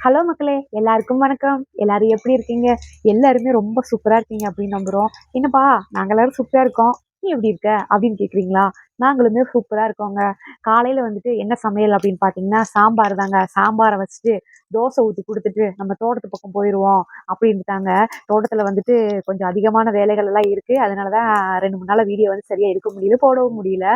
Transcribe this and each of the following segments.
Hello மக்களே எல்லாருக்கும் வணக்கம். எல்லாரும் எப்படி இருக்கீங்க? எல்லாருமே ரொம்ப சூப்பராக இருக்கீங்க அப்படின்னு நம்புகிறோம் என்னப்பா நாங்கள் எல்லாரும் சூப்பராக இருக்கோம். நீ எப்படி இருக்க? அப்படின்னு கேட்குறீங்களா நாங்களுமே சூப்பராக இருக்கோங்க. காலையில் வந்துட்டு என்ன சமையல் அப்படின்னு பார்த்தீங்கன்னா சாம்பார் தாங்க. சாம்பாரை வச்சுட்டு தோசை ஊற்றி கொடுத்துட்டு நம்ம தோட்டத்து பக்கம் போயிடுவோம் அப்படின்ட்டாங்க தோட்டத்தில் வந்துட்டு கொஞ்சம் அதிகமான வேலைகள் எல்லாம் இருக்குது அதனால தான் ரெண்டு மூணு நாள் வீடியோ வந்து சரியாக இருக்க முடியல போடவும் முடியல.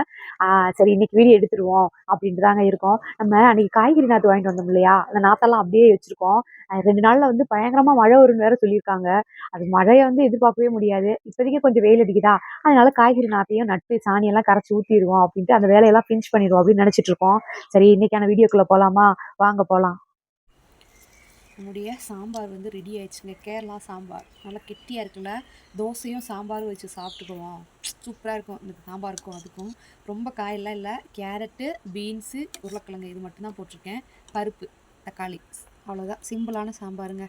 ஆஹ் சரி இன்னைக்கு வீடியோ எடுத்துருவோம் அப்படின்ட்டு தாங்க இருக்கோம். நம்ம அன்னைக்கு காய்கறி நாற்று வாங்கிட்டு வந்தோம் இல்லையா? அந்த நாத்தெல்லாம் அப்படியே வச்சிருக்கோம். ரெண்டு நாள்ல வந்து பயங்கரமா மழை வரும்னு வேற சொல்லியிருக்காங்க. அது மழையை வந்து எதிர்பார்க்கவே முடியாது. இப்போதைக்கு கொஞ்சம் வெயில் அடிக்குதா? அதனால காய்கறி நாத்தையும் நட்டு சாணியெல்லாம் கரைச்சி ஊற்றிடுவோம் அப்படின்ட்டு அந்த வேலையெல்லாம் ஃபினிஷ் பண்ணிடுவோம் அப்படின்னு நினச்சிட்டு இருக்கோம். சரி இன்னைக்கான வீடியோக்குள்ள போகலாமா வாங்க போகலாம் நம்முடைய சாம்பார் வந்து ரெடி ஆயிடுச்சுங்க. கேரளா சாம்பார். நல்லா கெட்டியாக இருக்குல்ல? தோசையும் சாம்பாரும் வச்சு சாப்பிட்டுக்குவோம். சூப்பராக இருக்கும். இந்த சாம்பாருக்கும் அதுக்கும். ரொம்ப காயெல்லாம் இல்லை. கேரட்டு பீன்ஸு உருளைக்கிழங்கு இது மட்டும்தான் போட்டிருக்கேன். பருப்பு தக்காளி. அவ்வளோதான் சிம்பிளான சாம்பாருங்க.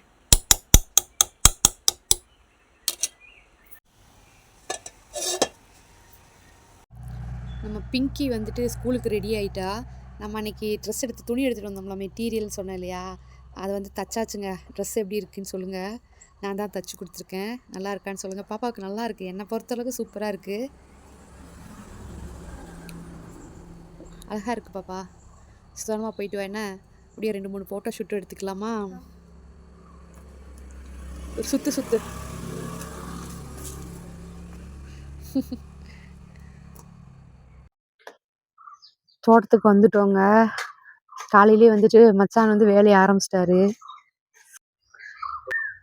நம்ம பிங்கி வந்துட்டு ஸ்கூலுக்கு ரெடி ஆகிட்டா நம்ம அன்னைக்கு ட்ரெஸ் எடுத்து துணி எடுத்துகிட்டு வந்தோம்ல மெட்டீரியல் சொன்னேன் இல்லையா? அதை வந்து தச்சாச்சுங்க. ட்ரெஸ் எப்படி இருக்குன்னு சொல்லுங்கள் நான் தான் தச்சு கொடுத்துருக்கேன். நல்லா இருக்கான்னு சொல்லுங்கள் பாப்பாவுக்கு நல்லா இருக்குது என்னை பொறுத்தளவுக்கு சூப்பராக இருக்குது அழகாக இருக்குது பாப்பா. சுதாரணமாக போயிட்டு வா என்ன? அப்படியே ரெண்டு மூணு ஃபோட்டோ ஷூட் எடுத்துக்கலாமா? ஒரு சுற்று சுத்து. தோட்டத்துக்கு வந்துட்டோங்க. காலையிலே வந்துட்டு மச்சான் வந்து வேலையை ஆரம்பிச்சிட்டாரு.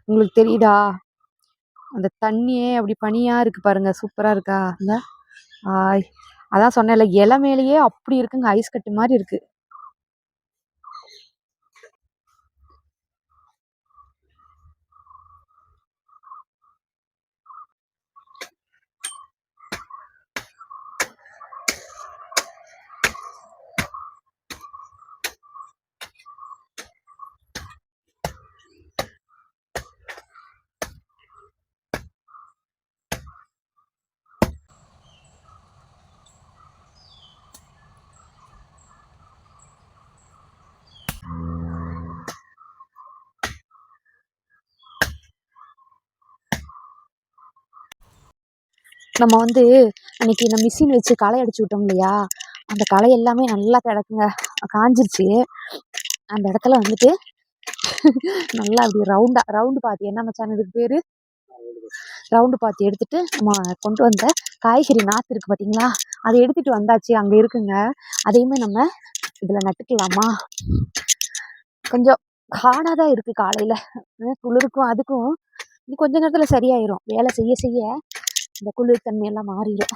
உங்களுக்கு தெரியுதா? அந்த தண்ணியே அப்படி பனியா இருக்கு பாருங்க. சூப்பரா இருக்கா? இல்ல அதான் சொன்னேன்ல இலை மேலேயே அப்படி இருக்குங்க. ஐஸ் கட்டு மாதிரி இருக்கு. நம்ம வந்து அன்னைக்கு இந்த மிஷின் வச்சு களை அடிச்சு விட்டோம் இல்லையா? அந்த களை எல்லாமே நல்லா கிடக்குங்க. காஞ்சிருச்சு. அந்த இடத்துல வந்துட்டு நல்லா அப்படி ரவுண்டா ரவுண்டு பாத்தி. என்ன மச்சான் இதுக்கு பேரு? ரவுண்டு பாத்தி எடுத்துட்டு நம்ம கொண்டு வந்த காய்கறி நாற்று இருக்கு பாத்தீங்களா? அதை எடுத்துட்டு வந்தாச்சு. அங்க இருக்குங்க. அதையுமே நம்ம இதுல நட்டுக்கலாமா? கொஞ்சம் ஹார்டாக தான் இருக்கு காலையில. குளிருக்கும் அதுக்கும் இன்னும் கொஞ்ச நேரத்துல சரியாயிரும். வேலை செய்ய செய்ய இந்த குளிர் தன்மை எல்லாம் மாறிடும்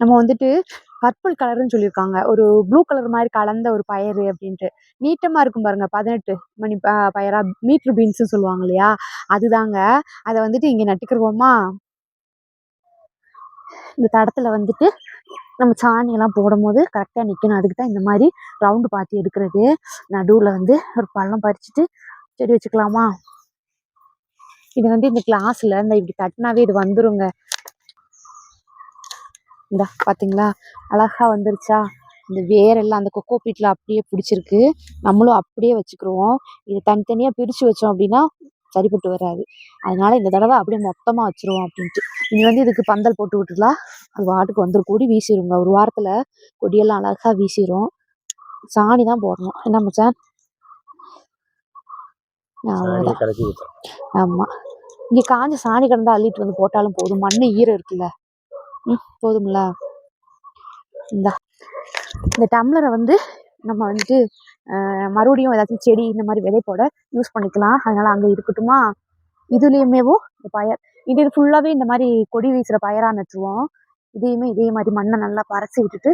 நம்ம வந்துட்டு பர்பிள் கலர்னு சொல்லியிருக்காங்க. ஒரு ப்ளூ கலர் மாதிரி கலந்த ஒரு பயறு அப்படின்ட்டு. நீட்டமாக இருக்கும் பாருங்கள் பதினெட்டு மணி ப- பயரா மீட்ரு பீன்ஸுன்னு சொல்லுவாங்க இல்லையா? அதுதாங்க. அதை வந்துட்டு இங்கே நட்டுக்கிருவோமா? இந்த தடத்தில் வந்துட்டு நம்ம சாணியெல்லாம் போடும்போது போடும் போது கரெக்டாக நிற்கணும் அதுக்கு தான் இந்த மாதிரி ரவுண்டு பார்த்து எடுக்கிறது. நடுவில் வந்து ஒரு பள்ளம் பறிச்சுட்டு செடி வச்சுக்கலாமா? இது வந்து இந்த கிளாஸில் இந்த இப்படி தட்டினாவே இது வந்துருங்க. இந்த பாத்தீங்களா? அழகா வந்துருச்சா? இந்த வேரெல்லாம் அந்த கொக்கோ பீட்ல அப்படியே பிடிச்சிருக்கு. நம்மளும் அப்படியே வச்சுக்கிருவோம். இது தனித்தனியா பிரிச்சு வச்சோம் அப்படின்னா சரிப்பட்டு வராது. அதனால இந்த தடவை அப்படியே மொத்தமா வச்சிருவோம் அப்படின்ட்டு. இனி வந்து இதுக்கு பந்தல் போட்டு விட்டுலாம் அது வாட்டுக்கு வந்துரும் கொடி வீசிருங்க. ஒரு வாரத்துல கொடியெல்லாம் அழகா வீசிரும். சாணி தான் போடணும். என்ன மச்சான்? அவ்வளவுதான். சாணியை கலக்கி ஊற்றணும் ஆமா. இங்க காஞ்ச சாணி கிடந்தா அள்ளிட்டு வந்து போட்டாலும் போதும். மண்ணு ஈரம் இருக்குல்ல. ம் போதும்ல இந்த. இந்த டம்ளரை வந்து நம்ம வந்துட்டு மறுபடியும் ஏதாச்சும் செடி இந்த மாதிரி விதை போட யூஸ் பண்ணிக்கலாம். அதனால அங்கே இருக்கட்டுமா? இதுலேயுமேவும் இந்த பயர் இது ஃபுல்லாகவே இந்த மாதிரி கொடி வீசுகிற பயராக நட்டுருவோம். இதையுமே இதே மாதிரி மண்ணை நல்லா பறச்சி விட்டுட்டு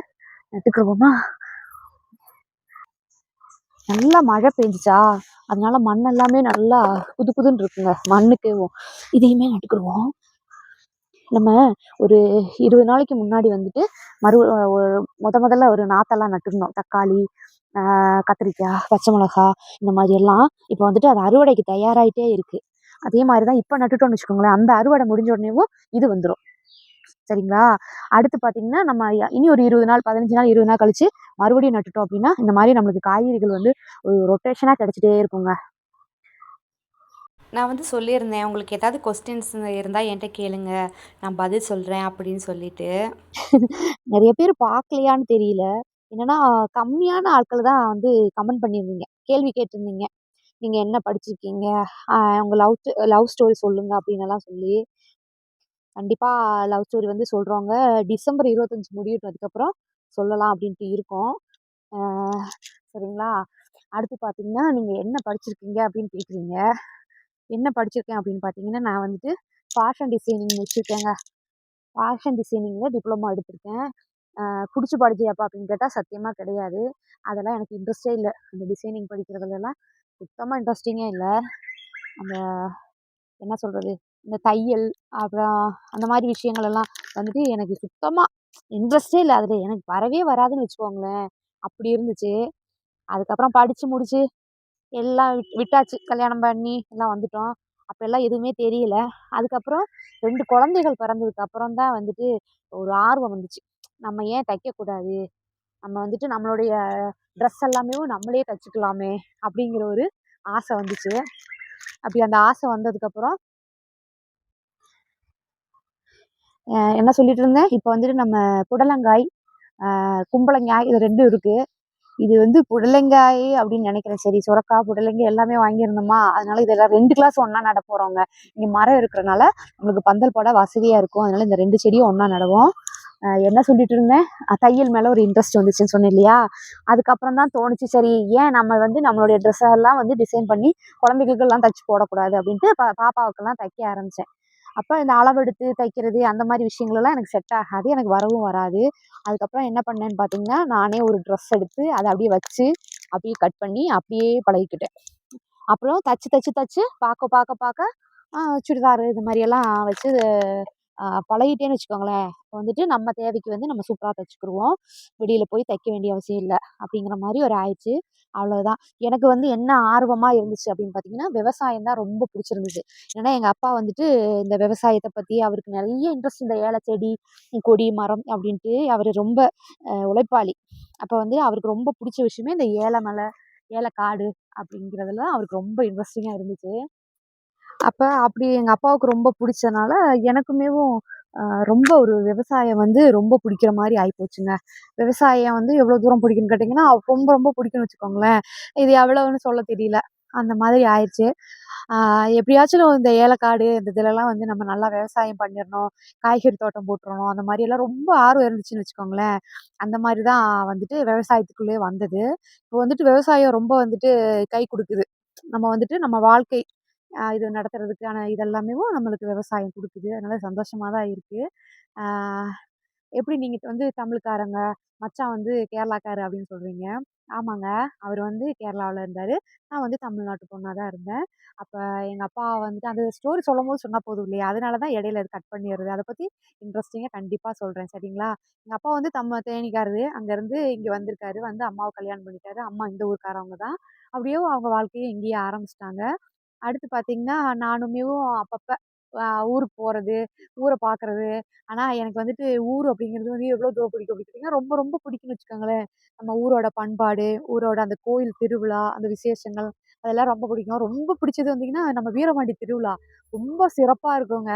நட்டுக்குருவோமா? நல்லா மழை பெஞ்சிச்சா? அதனால மண் எல்லாமே நல்லா புது புதுன்னு இருக்குங்க. மண்ணுக்கேவும். இதையுமே நட்டுக்குருவோம். நம்ம ஒரு இருபது நாளைக்கு முன்னாடி வந்துட்டு மறு ஒரு முத முதல்ல ஒரு நாற்றெல்லாம் நட்டுருந்தோம். தக்காளி கத்திரிக்காய் பச்சை மிளகா இந்த மாதிரி எல்லாம் இப்போ வந்துட்டு அது அறுவடைக்கு தயாராகிட்டே இருக்குது அதே மாதிரி தான் இப்போ நட்டுட்டோம்னு வச்சுக்கோங்களேன். அந்த அறுவடை முடிஞ்ச உடனேவும் இது வந்துடும் சரிங்களா? அடுத்து பார்த்தீங்கன்னா நம்ம இனி ஒரு இருபது நாள் பதினஞ்சு நாள் இருபது நாள் கழிச்சு மறுபடியும் நட்டுட்டோம் அப்படின்னா இந்த மாதிரி நம்மளுக்கு காய்கறிகள் வந்து ஒரு ரொட்டேஷனாக கிடச்சிட்டே இருக்குங்க. நான் வந்து சொல்லியிருந்தேன் உங்களுக்கு ஏதாவது கொஸ்டின்ஸ் இருந்தால் என்கிட்ட கேளுங்க. நான் பதில் சொல்கிறேன் அப்படின்னு சொல்லிட்டு. நிறைய பேர் பார்க்கலையான்னு தெரியல. என்னன்னா கம்மியான ஆட்கள் தான் வந்து கமெண்ட் பண்ணியிருந்தீங்க கேள்வி கேட்டிருந்தீங்க. நீங்கள் என்ன படிச்சிருக்கீங்க? ஆஹ் உங்க லவ் லவ் ஸ்டோரி சொல்லுங்க அப்படின்னு எல்லாம் சொல்லி. கண்டிப்பாக லவ் ஸ்டோரி வந்து சொல்கிறவங்க டிசம்பர் இருபத்தஞ்சி முடியட்டும் அதுக்கப்புறம் சொல்லலாம் அப்படின்ட்டு இருக்கோம். ஆஹ் சரிங்களா? அடுத்து பார்த்தீங்கன்னா நீங்கள் என்ன படிச்சிருக்கீங்க? அப்படின்னு கேட்குறீங்க. என்ன படிச்சிருக்கேன் அப்படின்னு பார்த்தீங்கன்னா நான் வந்துட்டு ஃபேஷன் டிசைனிங் முடிச்சிருக்கேங்க. ஃபேஷன் டிசைனிங்கில் டிப்ளமா எடுத்திருக்கேன். பிடிச்சி படிச்சியாப்பா அப்படின்னு கேட்டால் சத்தியமாக கிடையாது. அதெல்லாம் எனக்கு இன்ட்ரெஸ்டே இல்லை. அந்த டிசைனிங் படிக்கிறதுலலாம் சுத்தமாக இன்ட்ரெஸ்டிங்கே இல்லை. அந்த என்ன சொல்கிறது இந்த தையல் அப்புறம் அந்த மாதிரி விஷயங்கள் எல்லாம் வந்துட்டு எனக்கு சுத்தமாக இன்ட்ரெஸ்டே இல்லை. அதில் எனக்கு வரவே வராதுன்னு வச்சுக்கோங்களேன். அப்படி இருந்துச்சு. அதுக்கப்புறம் படித்து முடிச்சு எல்லாம் விட் விட்டாச்சு. கல்யாணம் பண்ணி எல்லாம் வந்துட்டோம். அப்போ எல்லாம் எதுவுமே தெரியல. அதுக்கப்புறம் ரெண்டு குழந்தைகள் பிறந்ததுக்கு அப்புறம் தான் வந்துட்டு ஒரு ஆர்வம் வந்துச்சு. நம்ம ஏன் தைக்கக்கூடாது? நம்ம வந்துட்டு நம்மளுடைய ட்ரெஸ் எல்லாமே நம்மளே தைச்சிக்கலாமே அப்படிங்கிற ஒரு ஆசை வந்துச்சு. அப்படி அந்த ஆசை வந்ததுக்கப்புறம் என்ன சொல்லிட்டு இருந்தேன்? இப்போ வந்துட்டு நம்ம புடலங்காய் கும்பலங்காய் கும்பளங்காய் இது ரெண்டும் இருக்குது இது வந்து புடலங்காய் அப்படின்னு நினைக்கிறேன். சரி சுரக்காய் புடலங்காய் எல்லாமே வாங்கியிருந்தோமா? அதனால இதெல்லாம் ரெண்டு கிளாஸ் ஒன்றா நட போகிறோங்க இங்கே மரம் இருக்கிறனால நம்மளுக்கு பந்தல் போட வசதியாக இருக்கும். அதனால இந்த ரெண்டு செடியும் ஒன்றா நடுவோம். என்ன சொல்லிட்டு இருந்தேன்? தையல் மேலே ஒரு இன்ட்ரெஸ்ட் வந்துச்சுன்னு சொன்னேன் இல்லையா? அதுக்கப்புறம் தான் தோணுச்சு. சரி ஏன் நம்ம வந்து நம்மளுடைய ட்ரெஸ்ஸெல்லாம் வந்து டிசைன் பண்ணி குழந்தைகளுக்கெல்லாம் தைச்சு போடக்கூடாது அப்படின்ட்டு பா பாப்பாவுக்கெல்லாம் தைக்க ஆரம்பித்தேன் அப்போ இந்த அளவெடுத்து தைக்கிறது அந்த மாதிரி விஷயங்களெல்லாம் எனக்கு செட் ஆகாது எனக்கு வரவும் வராது. அதுக்கப்புறம் என்ன பண்ணேன்னு பார்த்தீங்கன்னா நானே ஒரு ட்ரெஸ் எடுத்து அதை அப்படியே வச்சு அப்படியே கட் பண்ணி அப்படியே பழகிக்கிட்டேன். அப்புறம் தச்சு தச்சு தச்சு பார்க்க பார்க்க பார்க்க சுடிதாரு சுடிதார் இது மாதிரியெல்லாம் வச்சு பழகிட்டேன்னு வச்சுக்கோங்களேன். இப்போ வந்துட்டு நம்ம தேவைக்கு வந்து நம்ம சூப்பராக தைச்சிக்கிருவோம். வெளியில் போய் தைக்க வேண்டிய அவசியம் இல்லை. அப்படிங்கிற மாதிரி ஒரு ஆயிடுச்சு. அவ்வளோதான் எனக்கு வந்து என்ன ஆர்வமாக இருந்துச்சு அப்படின்னு பார்த்தீங்கன்னா விவசாயம் தான் ரொம்ப பிடிச்சிருந்துச்சு ஏன்னா எங்கள் அப்பா வந்துட்டு இந்த விவசாயத்தை பற்றி அவருக்கு நிறைய இன்ட்ரெஸ்ட் இந்த ஏல செடி கொடி மரம் அப்படின்ட்டு அவர் ரொம்ப உழைப்பாளி. அப்போ வந்து அவருக்கு ரொம்ப பிடிச்ச விஷயமே இந்த ஏல மலை ஏலக்காடு அப்படிங்கிறதுல அவருக்கு ரொம்ப இன்ட்ரெஸ்டிங்காக இருந்துச்சு. அப்போ அப்படி எங்கள் அப்பாவுக்கு ரொம்ப பிடிச்சனால எனக்குமேவும் ரொம்ப ஒரு விவசாயம் வந்து ரொம்ப பிடிக்கிற மாதிரி ஆகிப்போச்சுங்க விவசாயம் வந்து எவ்வளோ தூரம் பிடிக்குன்னு கேட்டிங்கன்னா ரொம்ப ரொம்ப பிடிக்கும்னு வச்சுக்கோங்களேன். இது எவ்வளோன்னு சொல்ல தெரியல. அந்த மாதிரி ஆயிடுச்சு எப்படியாச்சும் இந்த ஏலக்காடு இந்த இதுலலாம் வந்து நம்ம நல்லா விவசாயம் பண்ணிடணும் காய்கறி தோட்டம் போட்டுறணும். அந்த மாதிரியெல்லாம் ரொம்ப ஆர்வம் இருந்துச்சுன்னு வச்சுக்கோங்களேன். அந்த மாதிரி தான் வந்துட்டு விவசாயத்துக்குள்ளே வந்தது. இப்போ வந்துட்டு விவசாயம் ரொம்ப வந்துட்டு கை கொடுக்குது. நம்ம வந்துட்டு நம்ம வாழ்க்கை இது நடத்துறதுக்கான இதெல்லாமே நம்மளுக்கு விவசாயம் கொடுக்குது. அதனால சந்தோஷமாக தான் இருக்குது எப்படி நீங்கள் வந்து தமிழ்காரங்க மச்சான் வந்து கேரளாக்காரு அப்படின்னு சொல்கிறீங்க ஆமாங்க. அவர் வந்து கேரளாவில் இருந்தார். நான் வந்து தமிழ்நாட்டு பொண்ணாக தான் இருந்தேன். அப்போ எங்கள் அப்பா வந்துட்டு அந்த ஸ்டோரி சொல்லும் போது சொன்னால் போதும் இல்லையா? அதனால தான் இடையில அது கட் பண்ணிடுறது. அதை பற்றி இன்ட்ரெஸ்டிங்காக கண்டிப்பாக சொல்கிறேன் சரிங்களா? எங்கள் அப்பா வந்து தம்ம தேனிக்காரரு. அங்கேருந்து இங்கே வந்திருக்காரு. வந்து அம்மாவை கல்யாணம் பண்ணிட்டாரு. அம்மா இந்த ஊருக்காரவங்க தான். அப்படியே அவங்க வாழ்க்கையை இங்கேயே ஆரம்பிச்சிட்டாங்க. அடுத்து பார்த்தீங்கன்னா நானுமேவும் அப்பப்போ ஊருக்கு போகிறது ஊரை பார்க்குறது. ஆனால் எனக்கு வந்துட்டு ஊர் அப்படிங்கிறது வந்து எவ்வளோ தூரம் பிடிக்கும் அப்படின்னு கேட்டிங்கன்னா ரொம்ப ரொம்ப பிடிக்கும்னு வச்சுக்கோங்களேன். நம்ம ஊரோட பண்பாடு ஊரோட அந்த கோயில் திருவிழா அந்த விசேஷங்கள் அதெல்லாம் ரொம்ப பிடிக்கும். ரொம்ப பிடிச்சது வந்தீங்கன்னா நம்ம வீரபாண்டி திருவிழா. ரொம்ப சிறப்பாக இருக்குங்க.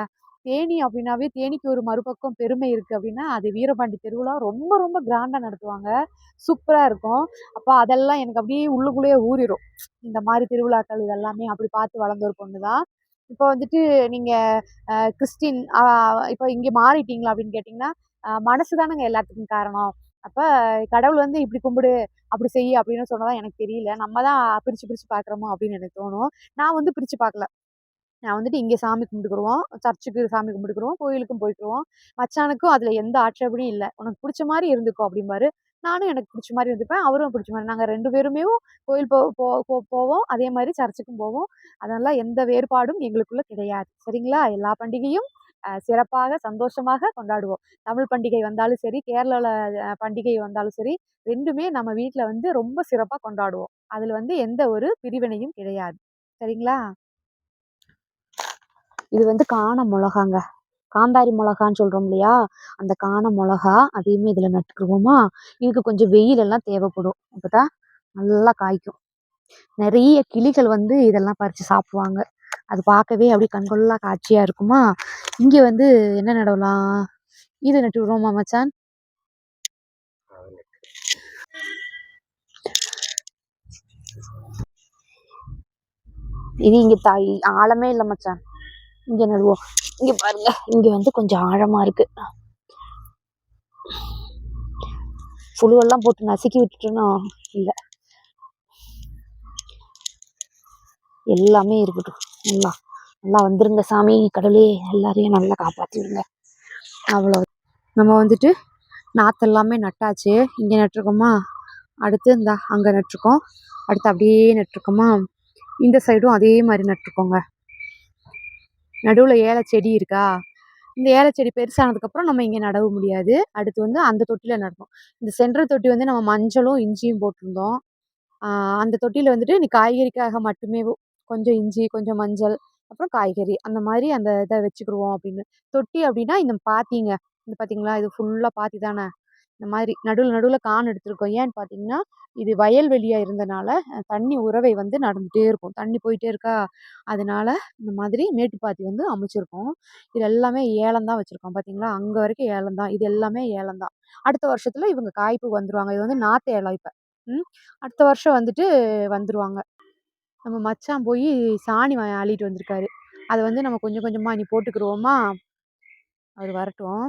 தேனி அப்படின்னாவே தேனிக்கு ஒரு மறுபக்கம் பெருமை இருக்குது அப்படின்னா அது வீரபாண்டி திருவிழா ரொம்ப ரொம்ப கிராண்டாக நடத்துவாங்க. சூப்பராக இருக்கும். அப்போ அதெல்லாம் எனக்கு அப்படியே உள்ளுக்குள்ளேயே ஊறிடும் இந்த மாதிரி திருவிழாக்கள் இதெல்லாமே அப்படி பார்த்து வளர்ந்த ஒரு பொண்ணு தான். இப்போ வந்துட்டு நீங்கள் கிறிஸ்டின் இப்போ இங்கே மாறிட்டீங்களா அப்படின்னு கேட்டிங்கன்னா மனசு தானேங்க எல்லாத்துக்கும் காரணம். அப்போ கடவுள் வந்து இப்படி கும்பிடு அப்படி செய் அப்படின்னு சொன்னதான் எனக்கு தெரியல. நம்ம தான் பிரித்து பிரித்து பார்க்குறோமோ அப்படின்னு எனக்கு தோணும். நான் வந்து பிரித்து பார்க்கல நான் வந்துட்டு இங்கே சாமி கும்பிட்டுக்குருவோம். சர்ச்சுக்கு சாமி கும்பிட்டுக்குருவோம். கோயிலுக்கும் போய்க்குருவோம். மச்சானுக்கும் அதில் எந்த ஆட்சேபனையும் இல்லை. உனக்கு பிடிச்ச மாதிரி இருந்துக்கோ அப்படிம்பாரு. நானும் எனக்கு பிடிச்ச மாதிரி இருந்துப்பேன். அவரும் பிடிச்ச மாதிரி. நாங்கள் ரெண்டு பேருமே கோயில் போ போ- போ- போவோம். அதே மாதிரி சர்ச்சுக்கும் போவோம். அதெல்லாம் எந்த வேறுபாடும் எங்களுக்குள்ளே கிடையாது. சரிங்களா? எல்லா பண்டிகையும் சிறப்பாக சந்தோஷமாக கொண்டாடுவோம். தமிழ் பண்டிகை வந்தாலும் சரி கேரளாவில் பண்டிகை வந்தாலும் சரி ரெண்டுமே நம்ம வீட்டில் வந்து ரொம்ப சிறப்பாக கொண்டாடுவோம். அதில் வந்து எந்த ஒரு பிரிவினையும் கிடையாது. சரிங்களா? இது வந்து காண மிளகாங்க. காந்தாரி மிளகான்னு சொல்கிறோம் இல்லையா? அந்த காண மிளகா அதையுமே இதில் நட்டுக்குருவோமா இதுக்கு கொஞ்சம் வெயில் எல்லாம் தேவைப்படும். அப்போ தான் நல்லா காய்க்கும். நிறைய கிளிகள் வந்து இதெல்லாம் பறித்து சாப்பிடுவாங்க. அது பார்க்கவே அப்படியே கண்கொள்ளா காட்சியாக இருக்குமா? இங்கே வந்து என்ன நடவலாம் இது நட்டு விடுவோமா மச்சான்? இது இங்கே தாய் ஆழமே இல்லை மச்சான். இங்கே நடுவோம். இங்கே பாருங்க இங்கே வந்து கொஞ்சம் ஆழமாக இருக்குது புழுவெல்லாம் போட்டு நசுக்கி விட்டுட்டோன்னா இல்லை. எல்லாமே இருக்கட்டும். நல்லா நல்லா வந்துருங்க சாமி கடலே எல்லாரையும் நல்லா காப்பாற்றிடுங்க அவ்வளோ நம்ம வந்துட்டு நாற்றெல்லாமே நட்டாச்சு. இங்கே நட்டிருக்கோமா? அடுத்து இந்த அங்கே நட்டிருக்கோம். அடுத்து அப்படியே நட்டிருக்கோமா? இந்த சைடும் அதே மாதிரி நட்டிருக்கோங்க. நடுவில் ஏலை செடி இருக்கா? இந்த ஏலச்செடி செடி பெருசானதுக்கப்புறம் நம்ம இங்கே நடவு முடியாது. அடுத்து வந்து அந்த தொட்டியில் நடணும். இந்த சென்ட்ரல் தொட்டி வந்து நம்ம மஞ்சளும் இஞ்சியும் போட்டிருந்தோம். அந்த தொட்டியில் வந்துட்டு நீ காய்கறிக்காக மட்டுமே கொஞ்சம் இஞ்சி கொஞ்சம் மஞ்சள் அப்புறம் காய்கறி அந்த மாதிரி அந்த இதை வச்சுக்கிடுவோம் அப்படின்னு. தொட்டி அப்படின்னா இந்த பாத்திங்க இந்த பார்த்தீங்களா இது ஃபுல்லாக பாத்தி தானே? இந்த மாதிரி நடுவில் நடுவில் கான் எடுத்திருக்கோம். ஏன்னு பார்த்தீங்கன்னா இது வயல்வெளியாக இருந்தனால தண்ணி உறவை வந்து நடந்துகிட்டே இருக்கும். தண்ணி போயிட்டே இருக்கா? அதனால இந்த மாதிரி மேட்டுப்பாத்தி வந்து அமைச்சிருக்கோம். இது எல்லாமே ஏலம் தான் வச்சுருக்கோம் பார்த்தீங்களா அங்கே வரைக்கும் ஏலம் தான். இது எல்லாமே ஏலம் தான். அடுத்த வருஷத்தில் இவங்க காய்ப்பு வந்துடுவாங்க இது வந்து நாற்று ஏலம் இப்போ. அடுத்த வருஷம் வந்துட்டு வந்துடுவாங்க நம்ம மச்சான் போய் சாணி வா அள்ளிட்டு வந்திருக்காரு. அதை வந்து நம்ம கொஞ்சம் கொஞ்சமாக நீ போட்டுக்கிருவோமா? அவர் வரட்டும்.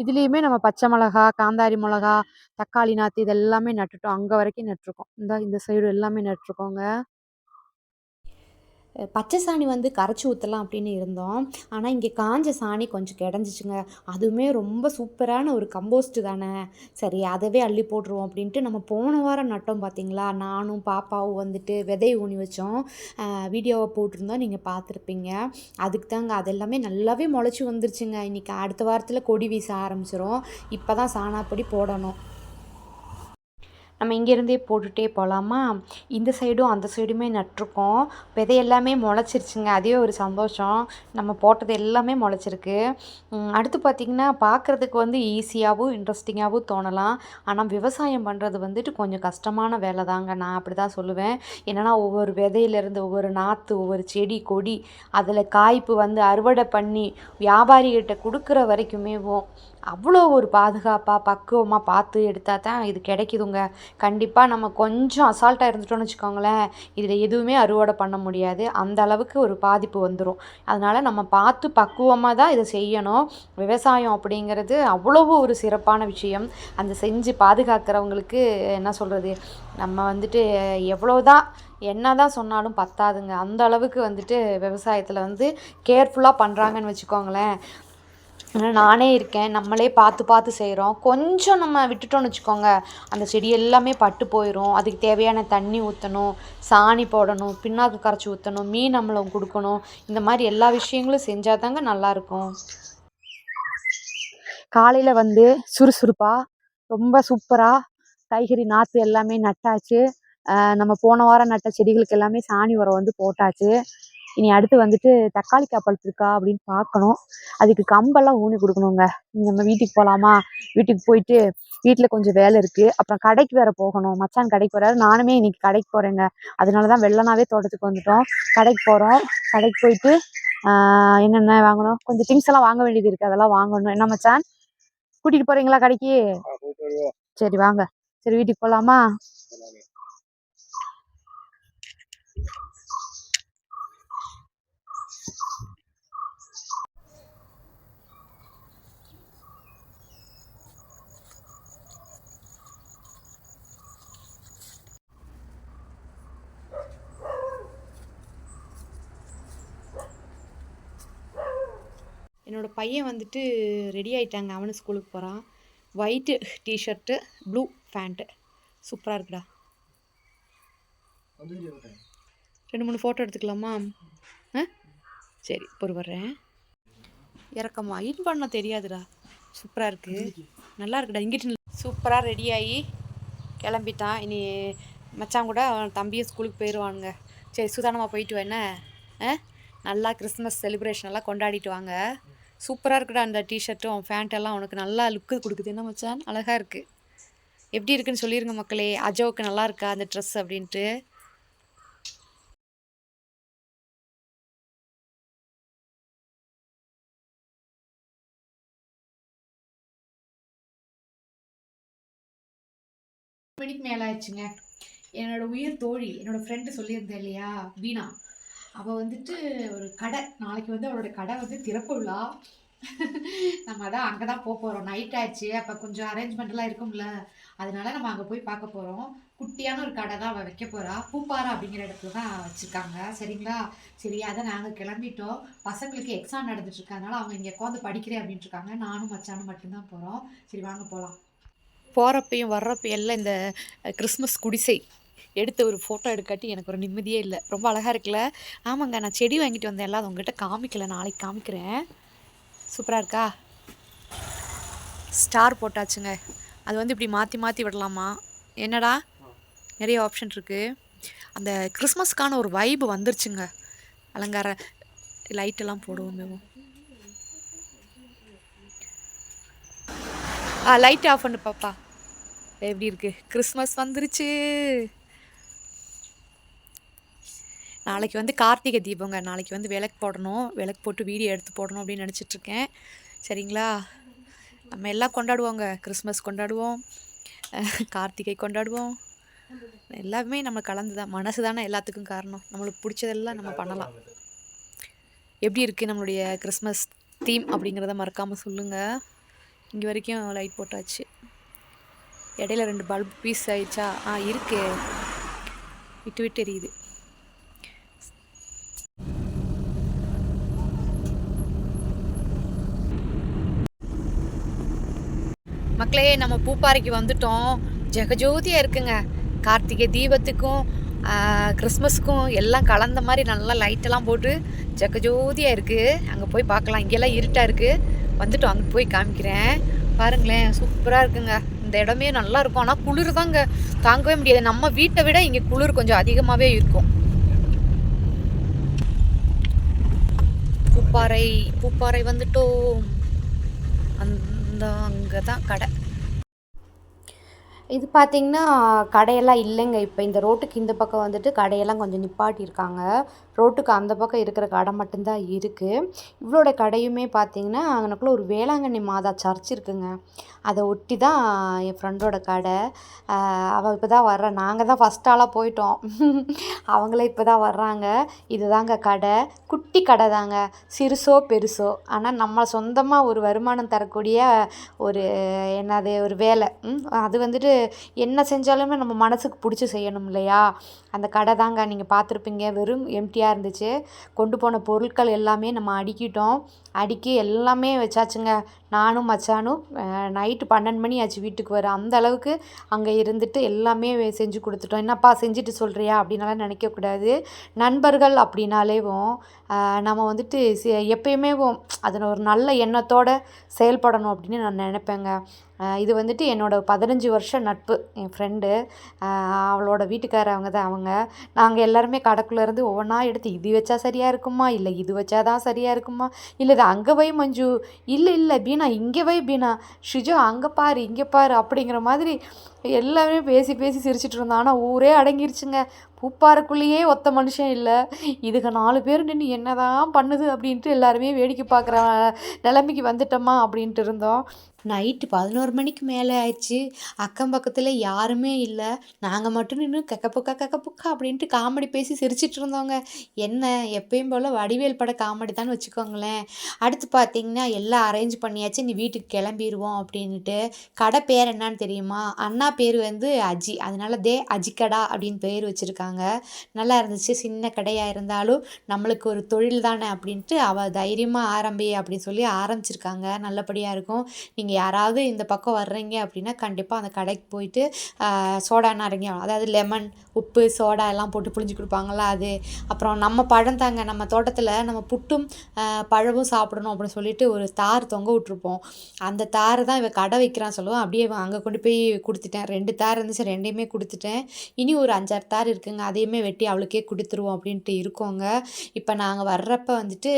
இதுலேயுமே நம்ம பச்சை மிளகா காந்தாரி மிளகா தக்காளி நாற்று இது எல்லாமே நட்டுட்டோம். அங்கே வரைக்கும் நட்டிருக்கோம். இந்த இந்த சைடு எல்லாமே நட்டிருக்கோங்க. பச்சை சாணி வந்து கரைச்சி ஊற்றலாம் அப்படின்னு இருந்தோம். ஆனால் இங்கே காஞ்ச சாணி கொஞ்சம் கிடஞ்சிச்சுங்க. அதுவுமே ரொம்ப சூப்பரான ஒரு கம்போஸ்ட்டு தானே. சரி அதவே அள்ளி போட்டுருவோம் அப்படின்ட்டு நம்ம போன வாரம் நட்டோம் பார்த்தீங்களா நானும் பாப்பாவும் வந்துட்டு விதை ஊனி வச்சோம். வீடியோவை போட்டிருந்தோம். நீங்கள் பார்த்துருப்பீங்க அதுக்கு தாங்க அது எல்லாமே நல்லாவே முளைச்சி வந்துருச்சுங்க. இன்றைக்கி அடுத்த வாரத்தில் கொடி வீச ஆரம்பிச்சிரும். இப்போ தான் சாணாப்பொடி போடணும். நம்ம இங்கேருந்தே போட்டுகிட்டே போகலாமா இந்த சைடும் அந்த சைடுமே நட்டிருக்கோம். விதை எல்லாமே முளைச்சிருச்சுங்க. அதே ஒரு சந்தோஷம். நம்ம போட்டது எல்லாமே முளைச்சிருக்கு. அடுத்து பார்த்திங்கன்னா பார்க்குறதுக்கு வந்து ஈஸியாகவும் இன்ட்ரெஸ்டிங்காகவும் தோணலாம். ஆனால் விவசாயம் பண்ணுறது வந்துட்டு கொஞ்சம் கஷ்டமான வேலை தாங்க. நான் அப்படி தான் சொல்லுவேன். என்னென்னா ஒவ்வொரு விதையிலேருந்து ஒவ்வொரு நாற்று ஒவ்வொரு செடி கொடி அதில் காய்ப்பு வந்து அறுவடை பண்ணி வியாபாரிகிட்ட கொடுக்குற வரைக்குமேவும் அவ்வளோ ஒரு பாதுகாப்பாக பக்குவமாக பார்த்து எடுத்தால் தான் இது கிடைக்குதுங்க. கண்டிப்பாக நம்ம கொஞ்சம் அசால்ட்டாக இருந்துட்டோம்னு வச்சுக்கோங்களேன் இதில் எதுவுமே அறுவடை பண்ண முடியாது. அந்த அளவுக்கு ஒரு பாதிப்பு வந்துடும் அதனால் நம்ம பார்த்து பக்குவமாக தான் இதை செய்யணும். விவசாயம் அப்படிங்கிறது அவ்வளவு ஒரு சிறப்பான விஷயம். அந்த செஞ்சு பாதுகாக்கிறவங்களுக்கு என்ன சொல்கிறது நம்ம வந்துட்டு எவ்வளோதான் என்ன தான் சொன்னாலும் பத்தாதுங்க. அந்த அளவுக்கு வந்துட்டு விவசாயத்தில் வந்து கேர்ஃபுல்லாக பண்ணுறாங்கன்னு வச்சுக்கோங்களேன். ஆனால் நானே இருக்கேன் நம்மளே பார்த்து பார்த்து செய்கிறோம் கொஞ்சம் நம்ம விட்டுட்டோம்னு வச்சுக்கோங்க அந்த செடி எல்லாமே பட்டு போயிடும் அதுக்கு தேவையான தண்ணி ஊற்றணும் சாணி போடணும் பின்னாக்கு கரைச்சி ஊற்றணும் மீன் அமிலம் கொடுக்கணும். இந்த மாதிரி எல்லா விஷயங்களும் செஞ்சால் தாங்க நல்லாயிருக்கும். காலையில் வந்து சுறுசுறுப்பாக ரொம்ப சூப்பராக காய்கறி நாற்று எல்லாமே நட்டாச்சு. நம்ம போன வாரம் நட்ட செடிகளுக்கு எல்லாமே சாணி உரம் வந்து போட்டாச்சு. இனி அடுத்து வந்துட்டு தக்காளி காப்பழுத்து இருக்கா அப்படின்னு பார்க்கணும். அதுக்கு கம்பெல்லாம் ஊனி கொடுக்கணுங்க. நம்ம வீட்டுக்கு போகலாமா வீட்டுக்கு போயிட்டு வீட்டில் கொஞ்சம் வேலை இருக்குது அப்புறம் கடைக்கு வேற போகணும். மச்சான் கடைக்கு போகிறாரு நானுமே இன்னைக்கு கடைக்கு போகிறேங்க அதனால தான் வெள்ளனாவே தோட்டத்துக்கு வந்துட்டோம். கடைக்கு போகிறோம் கடைக்கு போயிட்டு என்னென்ன வாங்கணும்? கொஞ்சம் திங்ஸ் எல்லாம் வாங்க வேண்டியது இருக்குது அதெல்லாம் வாங்கணும். என்ன மச்சான்? கூட்டிகிட்டு போகிறீங்களா கடைக்கு? சரி வாங்க. சரி வீட்டுக்கு போகலாமா என்னோடய பையன் வந்துட்டு ரெடி ஆகிட்டாங்க அவனு ஸ்கூலுக்கு போகிறான் ஒயிட்டு டிஷர்ட்டு ப்ளூ பேண்ட்டு சூப்பராக இருக்குடா. ரெண்டு மூணு ஃபோட்டோ எடுத்துக்கலாமா? ஆ? சரி பொறு வர்றேன். இறக்கமா? இன் பண்ண தெரியாதுடா. சூப்பராக இருக்குது நல்லா இருக்குடா இங்கிட்டு சூப்பராக ரெடி ஆகி கிளம்பிட்டான். இனி மச்சான் கூட அவன் தம்பியும் ஸ்கூலுக்கு போயிடுவானுங்க சரி சுதானமாக போயிட்டு வேணே என்ன? ஆ? நல்லா கிறிஸ்மஸ் செலிப்ரேஷன் எல்லாம் கொண்டாடிட்டு வாங்க. சூப்பராக இருக்குடா அந்த டிஷர்ட்டும் ஃபேண்ட் எல்லாம். உனக்கு நல்லா லுக்கு கொடுக்குது. என்ன மச்சான்? அழகாக இருக்குது எப்படி இருக்குன்னு சொல்லிடுங்க மக்களே. அஜோவுக்கு நல்லா இருக்கா அந்த ட்ரெஸ் அப்படின்ட்டு? மணிக்கு மேலே ஆயிடுச்சுங்க என்னோட உயிர் தோழி என்னோட ஃப்ரெண்டு சொல்லியிருந்தேன் இல்லையா வீணா. அவள் வந்துட்டு ஒரு கடை. நாளைக்கு வந்து அவளோட கடை வந்து திறப்பு விழா. நம்ம அதான் அங்கே தான் போக போகிறோம் நைட் ஆச்சு அப்போ கொஞ்சம் அரேஞ்ச்மெண்ட்லாம் இருக்கும்ல. அதனால நம்ம அங்கே போய் பார்க்க போகிறோம் குட்டியான ஒரு கடை தான் அவள் வைக்க போகிறா பூப்பாறை அப்படிங்கிற இடத்துல தான் வச்சுருக்காங்க. சரிங்களா? சரி அதை நாங்கள் கிளம்பிட்டோம். பசங்களுக்கு எக்ஸாம் நடந்துட்டு அவங்க இங்கே உட்காந்து படிக்கிறேன் அப்படின்ட்டு இருக்காங்க. நானும் மச்சானும் மட்டும்தான் போகிறோம் சரி வாங்க போகலாம் போகிறப்பையும் வர்றப்பையும் எல்லாம் இந்த கிறிஸ்மஸ் குடிசை. எடுத்த ஒரு ஃபோட்டோ எடுக்காட்டி எனக்கு ஒரு நிம்மதியே இல்லை. ரொம்ப அழகாக இருக்குல்ல? ஆமாங்க நான் செடி வாங்கிட்டு வந்தேன் எல்லாம் அது உங்ககிட்ட காமிக்கல நாளைக்கு காமிக்கிறேன். சூப்பராக இருக்கா? ஸ்டார் போட்டாச்சுங்க. அது வந்து இப்படி மாற்றி மாற்றி விடலாமா? என்னடா? நிறைய ஆப்ஷன் இருக்குது அந்த கிறிஸ்மஸ்க்கான ஒரு வைப்பு வந்துருச்சுங்க. அலங்கார லைட்டெல்லாம் போடுவோமே. ஆ லைட் ஆஃப் பண்ணு பாப்பா. எப்படி இருக்குது கிறிஸ்மஸ் வந்துருச்சு. நாளைக்கு வந்து கார்த்திகை தீபங்க. நாளைக்கு வந்து விளக்கு போடணும். விளக்கு போட்டு வீடியோ எடுத்து போடணும் அப்படின்னு நினச்சிட்ருக்கேன். சரிங்களா? நம்ம எல்லாம் கொண்டாடுவோங்க. கிறிஸ்மஸ் கொண்டாடுவோம். கார்த்திகை கொண்டாடுவோம். எல்லாமே நம்ம கலந்து தான். மனசு தானே எல்லாத்துக்கும் காரணம். நம்மளுக்கு பிடிச்சதெல்லாம் நம்ம பண்ணலாம். எப்படி இருக்குது நம்மளுடைய கிறிஸ்மஸ் தீம் அப்படிங்கிறத மறக்காமல் சொல்லுங்கள் இங்கே வரைக்கும் லைட் போட்டாச்சு. இடையில ரெண்டு பல்ப் பீஸ் ஆயிடுச்சா? ஆ இருக்கு. விட்டு விட்டு எரியுது. மக்களே நம்ம பூப்பாறைக்கு வந்துட்டோம். ஜெகஜோதியாக இருக்குங்க. கார்த்திகை தீபத்துக்கும் கிறிஸ்மஸுக்கும் எல்லாம் கலந்த மாதிரி நல்லா லைட்டெல்லாம் போட்டு ஜெகஜோதியாக இருக்குது அங்கே போய் பார்க்கலாம். இங்கெல்லாம் இருட்டாக இருக்குது வந்துட்டோம். அங்கே போய் காமிக்கிறேன். பாருங்களேன் சூப்பராக இருக்குங்க. இந்த இடமே நல்லா இருக்கும். ஆனால் குளிர் தாங்க. தாங்கவே முடியாது. நம்ம வீட்டை விட இங்கே குளிர் கொஞ்சம் அதிகமாகவே இருக்கும். பூப்பாறை பூப்பாறை வந்துட்டோம். அந்த அங்கே தான் கடை. இது பார்த்தீங்கன்னா கடையெல்லாம் இல்லைங்க. இப்போ இந்த ரோட்டுக்கு இந்த பக்கம் வந்துட்டு கடையெல்லாம் கொஞ்சம் நிப்பாட்டியிருக்காங்க. ரோட்டுக்கு அந்த பக்கம் இருக்கிற கடை மட்டும்தான் இருக்குது இவளோட கடையுமே பார்த்தீங்கன்னா அங்கனக்குள்ளே ஒரு வேளாங்கண்ணி மாதா சர்ச் இருக்குங்க. அதை ஒட்டி தான் என் ஃப்ரெண்டோட கடை. அவள் இப்போ தான் வர்றா. நாங்கள் தான் ஃபஸ்ட் ஆளாக போயிட்டோம். அவங்களே இப்போ தான் வர்றாங்க. இதுதாங்க கடை. குட்டி கடை தாங்க. சிறுசோ பெருசோ. ஆனால் நம்ம சொந்தமாக ஒரு வருமானம் தரக்கூடிய ஒரு என்னது ஒரு வேலை. அது வந்துட்டு என்ன செஞ்சாலுமே நம்ம மனசுக்கு பிடிச்சி செய்யணும் இல்லையா? அந்த கடை தாங்க நீங்கள் பார்த்துருப்பீங்க. வெறும் எம்டியாக இருந்துச்சு. கொண்டு போன பொருட்கள் எல்லாமே நம்ம அடுக்கிட்டோம். அடுக்கி எல்லாமே வச்சாச்சுங்க. நானும் மச்சானும் நைட்டு பன்னெண்டு மணி ஆச்சு வீட்டுக்கு வர. அந்த அளவுக்கு அங்கே இருந்துட்டு எல்லாமே செஞ்சு கொடுத்துட்டோம். என்னப்பா செஞ்சுட்டு சொல்கிறியா அப்படின்னாலாம் நினைக்கக்கூடாது நண்பர்கள் அப்படின்னாலேவும் நம்ம வந்துட்டு எப்பயுமே அதில் ஒரு நல்ல எண்ணத்தோடு செயல்படணும் அப்படின்னு நான் நினைப்பேங்க. இது வந்துட்டு என்னோடய பதினஞ்சு வருஷம் நட்பு. என் ஃப்ரெண்டு அவளோட வீட்டுக்காரவங்க தான் அவங்க. நாங்கள் எல்லாருமே கடைக்குள்ளேருந்து ஒவ்வொன்றா எடுத்து இது வச்சா சரியாக இருக்குமா? இல்லை இது வச்சா தான் சரியாக இருக்குமா? இல்லை இது அங்கே வை மஞ்சு. இல்லை இல்லை பீனா இங்கே வை பீனா. ஷிஜு அங்கே பாரு இங்கே பாரு அப்படிங்கிற மாதிரி எல்லாருமே பேசி பேசி சிரிச்சிட்டு இருந்தோம் ஆனால் ஊரே அடங்கிருச்சுங்க. பூப்பாருக்குள்ளேயே ஒத்த மனுஷன் இல்லை. இதுக்கு நாலு பேர் நின்று என்னதான் பண்ணுது? அப்படின்ட்டு எல்லாருமே வேடிக்கை பார்க்குற நிலைமைக்கு வந்துட்டோமா? அப்படின்ட்டு இருந்தோம். நைட்டு பதினோரு மணிக்கு மேலே ஆயிடுச்சு. அக்கம் பக்கத்தில் யாருமே இல்லை. நாங்கள் மட்டும் நின்று கக்கப்புக்கா கக்கப்புக்கா அப்படின்ட்டு காமெடி பேசி சிரிச்சிட்டு இருந்தோங்க. என்ன எப்பயும் போல் வடிவேல் பட காமெடி தான் வச்சுக்கோங்களேன். அடுத்து பார்த்தீங்கன்னா எல்லாம் அரேஞ்ச் பண்ணியாச்சு. நீ வீட்டுக்கு கிளம்பிடுவோம் அப்படின்ட்டு கடை பேர் என்னன்னு தெரியுமா? அண்ணா பேர் வந்து அஜி. அதனால தே அஜிக்கடா அப்படின்னு பேர் வச்சுருக்காங்க. நல்லா இருந்துச்சு. சின்ன கடையாக இருந்தாலும் நம்மளுக்கு ஒரு தொழில் தானே அப்படின்ட்டு அவள் தைரியமாக ஆரம்பி அப்படின்னு சொல்லி ஆரம்பிச்சிருக்காங்க. நல்லபடியாக இருக்கும். நீங்கள் யாராவது இந்த பக்கம் வர்றீங்க அப்படின்னா கண்டிப்பாக அந்த கடைக்கு போயிட்டு சோடா நாரங்க அதாவது லெமன் உப்பு சோடா எல்லாம் போட்டு புளிஞ்சு கொடுப்பாங்களா அது. அப்புறம் நம்ம பழம் தாங்க. நம்ம தோட்டத்தில் நம்ம புட்டும் பழமும் சாப்பிடணும் அப்படின்னு சொல்லிட்டு ஒரு தார் தொங்க விட்ருப்போம் அந்த தார் தான் இவன் கடை வைக்கிறான் சொல்லுவோம் அப்படியே அங்கே கொண்டு போய் கொடுத்துட்டேன். ரெண்டு தார் இருந்துச்சு. ரெண்டையுமே கொடுத்துட்டேன். இனி ஒரு அஞ்சாறு தார் இருக்குங்க. அதையுமே வெட்டி அவளுக்கே கொடுத்துருவோம் அப்படின்ட்டு இருக்கோங்க. இப்போ நாங்கள் வர்றப்ப வந்துட்டு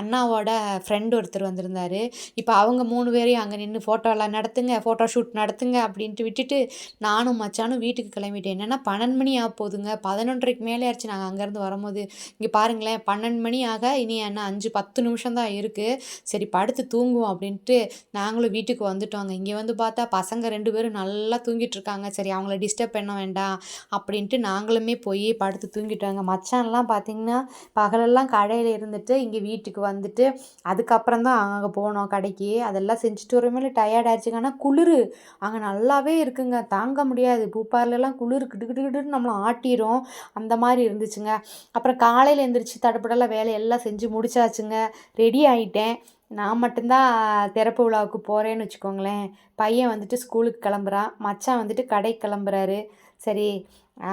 அண்ணாவோட ஃப்ரெண்டு ஒருத்தர் வந்திருந்தார். இப்போ அவங்க மூணு பேரையும் அங்கே நின்று ஃபோட்டோலாம் நடத்துங்க ஃபோட்டோ ஷூட் நடத்துங்க அப்படின்ட்டு விட்டுட்டு நானும் மச்சானும் வீட்டுக்கு கிளம்பிட்டேன். என்னென்னா பன்னெண்டு மணி ஆக போதுங்க பதினொன்றரைக்கு மேலே ஆச்சு நாங்கள் அங்கேருந்து வரும்போது இங்கே பாருங்களேன் பன்னெண்டு மணி ஆக இனி என்ன அஞ்சு பத்து நிமிஷம் தான் இருக்குது சரி படுத்து தூங்குவோம் அப்படின்ட்டு நாங்களும் வீட்டுக்கு வந்துட்டோங்க. இங்கே வந்து பார்த்தா பசங்க ரெண்டு பேரும் நல்லா தூங்கிட்டு இருக்காங்க. சரி அவங்கள டிஸ்டர்ப் பண்ண வேண்டாம் அப்படின்ட்டு நாங்களுமே போய் படுத்து தூங்கிட்டோங்க. மச்சான்லாம் பார்த்தீங்கன்னா பகலெல்லாம் கடையில் இருந்துட்டு இங்கே வீட்டுக்கு வந்துட்டு அதுக்கப்புறம் தான் அங்கே போனோம் கடைக்கு. அதெல்லாம் செஞ்சுட்டு வரமேல டயர்ட் ஆயிடுச்சுங்க. ஆனால் குளிர். அங்கே நல்லாவே இருக்குங்க. தாங்க முடியாது. பூப்பார்லாம் குளிர் கிட்டு கிட்டு கிட்டுன்னு நம்மளை ஆட்டிரும். அந்த மாதிரி இருந்துச்சுங்க. அப்புறம் காலையில் எழுந்திரிச்சு தடுப்படலாம் வேலையெல்லாம் செஞ்சு முடிச்சாச்சுங்க. ரெடி ஆகிட்டேன் நான் மட்டும்தான் திறப்பு விழாவுக்கு போகிறேன்னு வச்சுக்கோங்களேன். பையன் வந்துட்டு ஸ்கூலுக்கு கிளம்புறான். மச்சான் வந்துட்டு கடைக்கு கிளம்புறாரு. சரி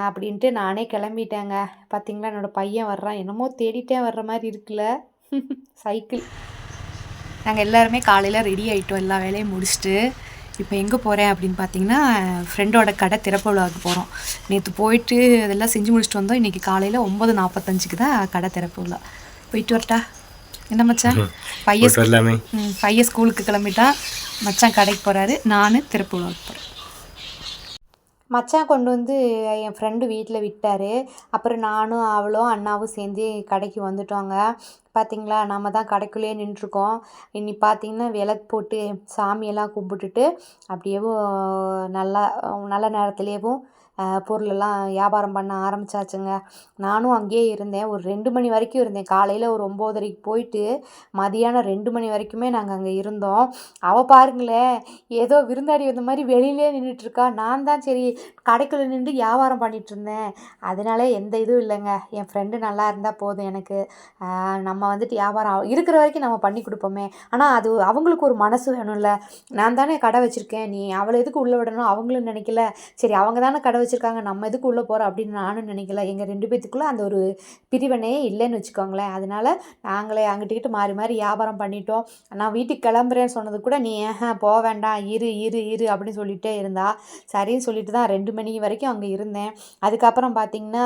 அப்படின்ட்டு நானே கிளம்பிட்டேங்க. பார்த்தீங்களா என்னோடய பையன் வர்றான். என்னமோ தேடிட்டே வர்ற மாதிரி இருக்குல்ல? சைக்கிள். நாங்கள் எல்லாருமே காலையில் ரெடி ஆகிட்டோம் எல்லா வேலையும் முடிச்சுட்டு. இப்போ எங்கே போகிறேன் அப்படின்னு பார்த்தீங்கன்னா ஃப்ரெண்டோட கடை திறப்பு விழாவுக்கு போகிறோம் நேற்று போயிட்டு அதெல்லாம் செஞ்சு முடிச்சுட்டு வந்தோம். இன்றைக்கி காலையில் ஒம்பது நாற்பத்தஞ்சுக்கு தான் கடை திறப்பு விழா போயிட்டு வரட்டா. என்ன மச்சான்? பையன் ம், பையன் ஸ்கூலுக்கு கிளம்பிட்டான். மச்சான் கடைக்கு போகிறாரு நான் திறப்பு விழாவுக்கு போகிறேன் மச்சான் கொண்டு வந்து என் ஃப்ரெண்டு வீட்டில் விட்டார். அப்புறம் நானும் அவளும் அண்ணாவும் சேர்ந்து கடைக்கு வந்துட்டோங்க. பார்த்தீங்களா நம்ம தான் கடைக்குள்ளேயே நின்றுருக்கோம். இனி பார்த்தீங்கன்னா விளக்கு போட்டு சாமியெல்லாம் கும்பிட்டுட்டு அப்படியேவும் நல்லா நல்ல நேரத்துலேயேவும் பொருளெல்லாம் வியாபாரம் பண்ண ஆரம்பிச்சாச்சுங்க. நானும் அங்கேயே இருந்தேன். ஒரு ரெண்டு மணி வரைக்கும் இருந்தேன். காலையில் ஒரு ஒம்போதரைக்கு போயிட்டு மதியானம் ரெண்டு மணி வரைக்குமே நாங்கள் அங்கே இருந்தோம். அவள் பாருங்களேன் ஏதோ விருந்தாடி வந்த மாதிரி வெளியிலே நின்றுட்டுருக்கா நான் தான் சரி கடைக்குள்ளே நின்று வியாபாரம் பண்ணிகிட்ருந்தேன் இருந்தேன். அதனால எந்த இதுவும் இல்லைங்க. என் ஃப்ரெண்டு நல்லா இருந்தால் போதும் எனக்கு. நம்ம வந்துட்டு வியாபாரம் இருக்கிற வரைக்கும் நம்ம பண்ணி கொடுப்போமே. ஆனால் அது அவங்களுக்கு ஒரு மனசு வேணும்ல. நான் தானே கடை வச்சுருக்கேன். நீ அவளை எதுக்கு உள்ளே விடணும்? அவங்களும் நினைக்கல. சரி அவங்க தானே கடை வச்சுருக்காங்க. நம்ம எதுக்கு உள்ளே போகிறோம் அப்படின்னு நானும் நினைக்கல. எங்கள் ரெண்டு பேத்துக்குள்ளே அந்த ஒரு பிரிவினையே இல்லைன்னு வச்சுக்கோங்களேன். அதனால் நாங்களே அங்கிட்டுக்கிட்டு மாறி மாறி வியாபாரம் பண்ணிட்டோம். நான் வீட்டுக்கு கிளம்புறேன்னு சொன்னது கூட நீ ஏன் போக வேண்டாம். இரு இரு இரு அப்படின்னு சொல்லிகிட்டே இருந்தா. சரின்னு சொல்லிட்டு தான் ரெண்டு மணி வரைக்கும் அங்கே இருந்தேன். அதுக்கப்புறம் பார்த்தீங்கன்னா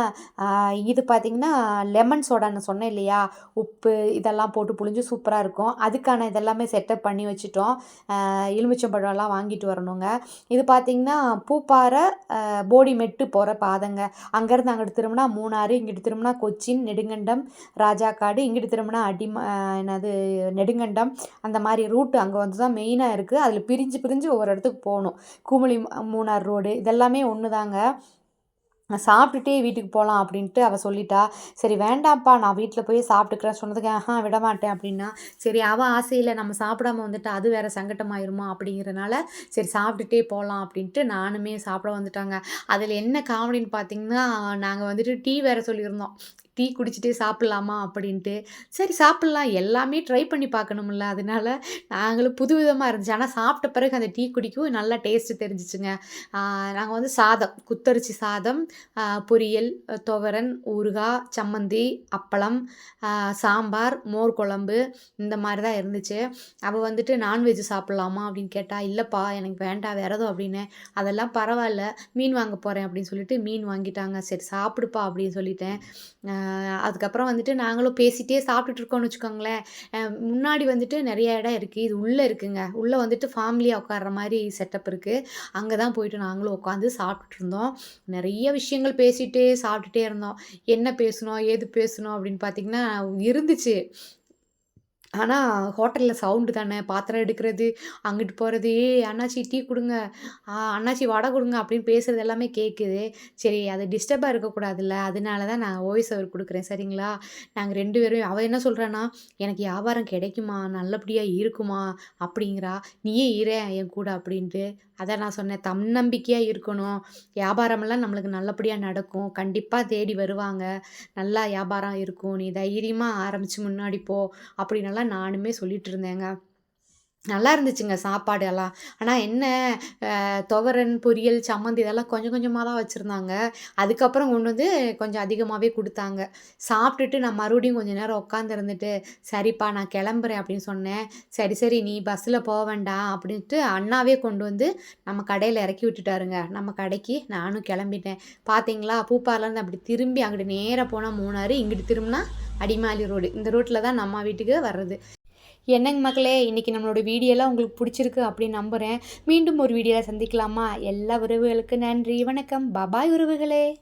இது பார்த்தீங்கன்னா லெமன் சோடான்னு சொன்னேன் இல்லையா? உப்பு இதெல்லாம் போட்டு புழிஞ்சு சூப்பராக இருக்கும். அதுக்கான இதெல்லாமே செட்டப் பண்ணி வச்சுட்டோம். எலுமிச்சம்பழம்லாம் வாங்கிட்டு வரணுங்க. இது பார்த்தீங்கன்னா பூப்பாறை போடி மெட்டு போகிற பாதைங்க. அங்கேருந்து அங்கிட்டு திரும்பினா மூணாறு இங்கிட்டு திரும்பினா கொச்சின் நெடுங்கண்டம் ராஜாக்காடு இங்கிட்டு திரும்பினா அடிம என்னது நெடுங்கண்டம். அந்த மாதிரி ரூட்டு அங்கே வந்து தான் மெயினாக இருக்குது அதில் பிரிஞ்சு பிரிஞ்சு ஒவ்வொரு இடத்துக்கு போகணும். குமுளி மூணார் ரோடு இதெல்லாமே ஒன்று தாங்க சாப்பிட்டுட்டே வீட்டுக்கு போகலாம் அப்படின்ட்டு அவள் சொல்லிட்டா. சரி வேண்டாம்ப்பா நான் வீட்டில் போய் சாப்பிட்டுக்கிறேன். சொன்னதுக்கு ஆஹா விட மாட்டேன் அப்படின்னா சரி அவள் ஆசையில் நம்ம சாப்பிடாம வந்துட்டு அது வேறு சங்கட்டமாயிருமா? அப்படிங்கிறனால சரி சாப்பிட்டுட்டே போகலாம் அப்படின்ட்டு நானுமே சாப்பிட வந்துட்டாங்க. அதில் என்ன காமெடின்னு பார்த்தீங்கன்னா நாங்கள் வந்துட்டு டீ வேறு சொல்லியிருந்தோம். டீ குடிச்சிட்டே சாப்பிட்லாமா அப்படின்ட்டு. சரி சாப்பிட்லாம். எல்லாமே ட்ரை பண்ணி பார்க்கணும்ல. அதனால நாங்களும் புது விதமாக இருந்துச்சு. ஆனால் சாப்பிட்ட பிறகு அந்த டீ குடிக்கும் நல்லா டேஸ்ட்டு தெரிஞ்சிச்சுங்க. நாங்கள் வந்து சாதம் குத்தரிசி சாதம் பொரியல் துவரன் ஊறுகாய் சம்மந்தி அப்பளம் சாம்பார் மோர் குழம்பு இந்த மாதிரி தான் இருந்துச்சு. அவள் வந்துட்டு நான்வெஜ் சாப்பிட்லாமா அப்படின்னு கேட்டால் இல்லைப்பா எனக்கு வேண்டாம். விரதம் அப்படின்னு. அதெல்லாம் பரவாயில்ல. மீன் வாங்க போகிறேன் அப்படின்னு சொல்லிட்டு மீன் வாங்கிட்டாங்க. சரி சாப்பிடுப்பா அப்படின்னு சொல்லிட்டேன். அதுக்கப்புறம் வந்துட்டு நாங்களும் பேசிகிட்டே சாப்பிட்டுட்டு இருக்கோம்னு வச்சுக்கோங்களேன். முன்னாடி வந்துட்டு நிறைய இடம் இருக்குது இது உள்ளே இருக்குங்க. உள்ளே வந்துட்டு ஃபேமிலியாக உட்கார்ற மாதிரி செட்டப் இருக்குது அங்கே தான் போயிட்டு நாங்களும் உட்காந்து சாப்பிட்டுட்டு இருந்தோம். நிறைய விஷயங்கள் பேசிகிட்டே சாப்பிட்டுட்டே இருந்தோம். என்ன பேசணும் ஏது பேசணும் அப்படின்னு பார்த்தீங்கன்னா இருந்துச்சு. ஆனால் ஹோட்டலில் சவுண்டு தானே? பாத்திரம் எடுக்கிறது அங்கிட்டு போகிறது ஏ அண்ணாச்சி டீ கொடுங்க. ஆ, அண்ணாச்சி வடை கொடுங்க அப்படின்னு பேசுகிறது எல்லாமே கேட்குது சரி அது டிஸ்டர்பாக இருக்கக்கூடாதுல்ல. அதனால தான் நான் வாய்ஸ் அவர் கொடுக்குறேன் சரிங்களா? நாங்கள் ரெண்டு பேரும் அவள் என்ன சொல்கிறான்னா எனக்கு வியாபாரம் கிடைக்குமா? நல்லபடியாக இருக்குமா? அப்படிங்கிறா. நீயே இரு என் கூட அப்படின்ட்டு. அதான் நான் சொன்னேன் தன்னம்பிக்கையாக இருக்கணும். வியாபாரமெல்லாம் நம்மளுக்கு நல்லபடியாக நடக்கும். கண்டிப்பாக தேடி வருவாங்க. நல்லா வியாபாரம் இருக்கும். நீ தைரியமாக ஆரம்பித்து முன்னாடி போ. அப்படின்னலாம் நானுமே சொல்லிகிட்டு இருந்தேங்க. நல்லா இருந்துச்சுங்க சாப்பாடு எல்லாம். ஆனால் என்ன துவரன் பொரியல் சம்மந்தி இதெல்லாம் கொஞ்சம் கொஞ்சமாக தான் வச்சுருந்தாங்க. அதுக்கப்புறம் கொண்டு வந்து கொஞ்சம் அதிகமாகவே கொடுத்தாங்க. சாப்பிட்டுட்டு நான் மறுபடியும் கொஞ்ச நேரம் உட்காந்துருந்துட்டு சரிப்பா நான் கிளம்புறேன் அப்படின்னு சொன்னேன். சரி சரி நீ பஸ்ஸில் போக வேண்டாம் அப்படின்ட்டு அண்ணாவே கொண்டு வந்து நம்ம கடையில் இறக்கி விட்டுட்டாருங்க. நம்ம கடைக்கு நானும் கிளம்பிட்டேன். பார்த்தீங்களா பூப்பார்லேருந்து அப்படி திரும்பி அங்கிட்டு நேராக போனால் மூணாறு இங்கிட்டு திரும்பினா அடிமாலி ரோடு. இந்த ரோட்டில் தான் நம்ம வீட்டுக்கு வர்றது. என்னங்க மக்களே இன்றைக்கி நம்மளோட வீடியோலாம் உங்களுக்கு பிடிச்சிருக்கு அப்படின்னு நம்புகிறேன் மீண்டும் ஒரு வீடியோவில் சந்திக்கலாமா? எல்லா உறவுகளுக்கு நன்றி வணக்கம். பபாய் உறவுகளே.